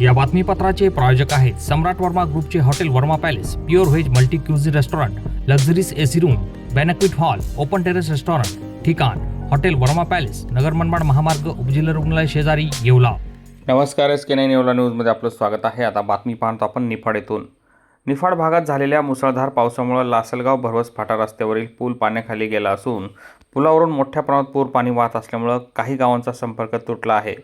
या बातमीपत्राचे प्रायोजक आहेत सम्राट वर्मा ग्रुपचे hotel Verma palace pure veg multi cuisine restaurant luxuries AC room banquet hall open terrace restaurant ठिकाण hotel Verma palace Nagar Manmad महामार्ग उपजिल्हा रुग्णालय शेजारी येवला. नमस्कार एस के नाईन येवला न्यूजमध्ये आपलं स्वागत आहे. आता बातमी पाहतो आपण निफाड येथून. निफाड भागात झालेल्या मुसळधार पावसामुळे लासलगाव भरवस फाटा रस्त्यावरील पूल पाण्याखाली गेला असून पुलावरून मोठ्या प्रमाणात पूर पाणी वाहत असल्यामुळं काही गावांचा संपर्क तुटला आहे.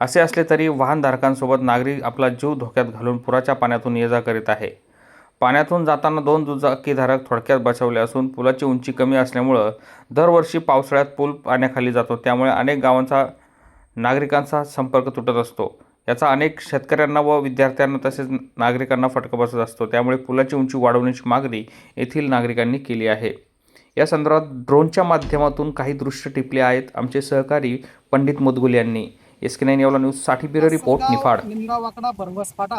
असे असले तरी वाहनधारकांसोबत नागरिक आपला जीव धोक्यात घालून पुराच्या पाण्यातून ये जा करीत आहे. पाण्यातून जाताना दोन दुचाकीधारक थोडक्यात बचावले असून पुलाची उंची कमी असल्यामुळं दरवर्षी पावसाळ्यात पूल पाण्याखाली जातो. त्यामुळे अनेक गावांचा नागरिकांचा संपर्क तुटत असतो. याचा अनेक शेतकऱ्यांना व विद्यार्थ्यांना तसेच नागरिकांना फटका बसत असतो. त्यामुळे पुलाची उंची वाढवण्याची मागणी येथील नागरिकांनी केली आहे. या संदर्भात ड्रोनच्या माध्यमातून काही दृश्य टिपले आहेत आमचे सहकारी पंडित मुदगुल यांनी. एस के नाईन येवला न्यूजसाठी ब्युरो रिपोर्ट निफाड. निमगाव वाकडा बरवस फाटा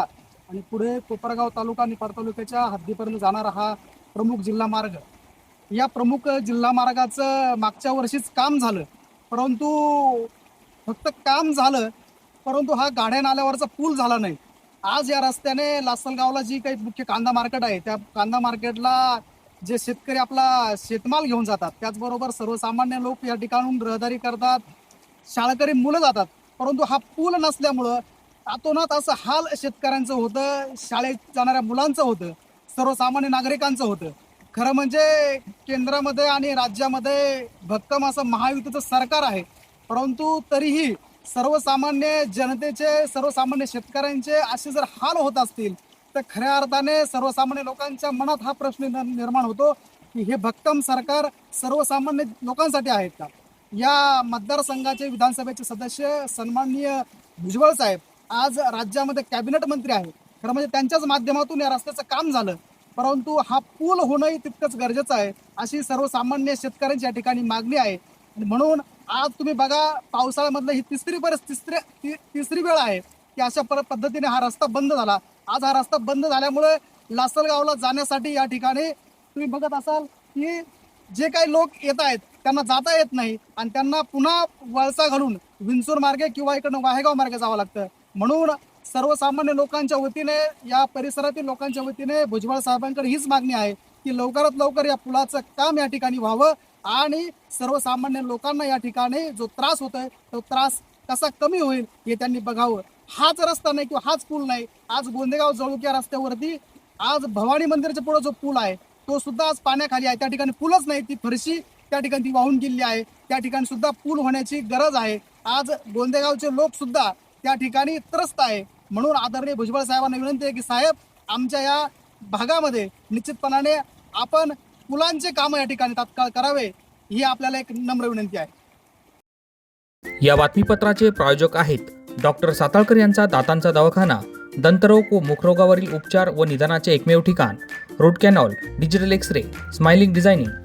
आणि पुढे कोपरगाव तालुका निफाड तालुक्याच्या हद्दीपर्यंत जाणारा हा प्रमुख जिल्हा मार्ग. या प्रमुख जिल्हा मार्गाचं मागच्या वर्षीच काम झालं. परंतु फक्त काम झालं परंतु हा गाड्या नाल्यावरचा पूल झाला नाही. आज या रस्त्याने लासलगावला जी काही मुख्य कांदा मार्केट आहे त्या कांदा मार्केटला जे शेतकरी आपला शेतमाल घेऊन जातात त्याचबरोबर सर्वसामान्य लोक या ठिकाणून रहदारी करतात. शाळकरी मुलं जातात. परंतु हा पूल नसल्यामुळं तातोनात असं हाल शेतकऱ्यांचं होतं शाळेत जाणाऱ्या मुलांचं होतं सर्वसामान्य नागरिकांचं होतं. खरं म्हणजे केंद्रामध्ये आणि राज्यामध्ये भक्कम असं महायुतीचं सरकार आहे. परंतु तरीही सर्वसामान्य जनतेचे सर्वसामान्य शेतकऱ्यांचे असे जर हाल होत असतील तर खऱ्या अर्थाने सर्वसामान्य लोकांच्या मनात हा प्रश्न निर्- निर्माण होतो की हे भक्कम सरकार सर्वसामान्य लोकांसाठी आहेत का? या मतदारसंघाचे विधानसभेचे सदस्य सन्माननीय भुजबळ साहेब आज राज्यामध्ये कॅबिनेट मंत्री आहेत. खरं म्हणजे त्यांच्याच माध्यमातून या रस्त्याचं काम झालं. परंतु हा पूल होणंही तितकंच गरजेचं आहे अशी सर्वसामान्य शेतकऱ्यांची या ठिकाणी मागणी आहे. म्हणून आज तुम्ही बघा पावसाळ्यामधलं ही तिसरी परत तिसरी ति- तिसरी वेळ आहे की अशा पर पद्धतीने हा रस्ता बंद झाला. आज हा रस्ता बंद झाल्यामुळे लासलगावला जाण्यासाठी या ठिकाणी तुम्ही बघत असाल की जे काही लोक येत आहेत त्यांना जाता येत नाही आणि त्यांना पुन्हा वळसा घालून विंचूर मार्गे किंवा इकडनं वाहेगाव मार्गे जावं लागतं. म्हणून सर्वसामान्य लोकांच्या वतीने या परिसरातील लोकांच्या वतीने भुजबळ साहेबांकडे हीच मागणी आहे की लवकरात लवकर या पुलाचं काम या ठिकाणी व्हावं आणि सर्वसामान्य लोकांना या ठिकाणी जो त्रास होतोय तो त्रास कसा कमी होईल हे त्यांनी बघावं. हाच रस्ता नाही किंवा हाच पूल नाही. आज गोंदेगाव जळुक्या रस्त्यावरती आज भवानी मंदिरच्या पुढे जो पूल आहे तो सुद्धा आज पाण्याखाली आहे. त्या ठिकाणी पूलच नाही ती फरशी त्या ठिकाणी ती वाहून गेलेली आहे. त्या ठिकाणी सुद्धा पूल होण्याची गरज आहे. आज गोंदेगावचे लोक सुद्धा त्या ठिकाणी त्रस्त आहे. म्हणून आदरणीय भुजबळ साहेबांना विनंती आहे की साहेब आमच्या या भागामध्ये निश्चितपणाने आपण पुलांचे कामं या ठिकाणी तात्काळ करावे ही आपल्याला एक नम्र विनंती आहे. या बातमीपत्राचे प्रायोजक आहेत डॉक्टर साताळकर यांचा दातांचा दवाखाना दंतरोग व मुखरोगावरील उपचार व निदानाचे एकमेव ठिकाण root canal digital X ray smiling designing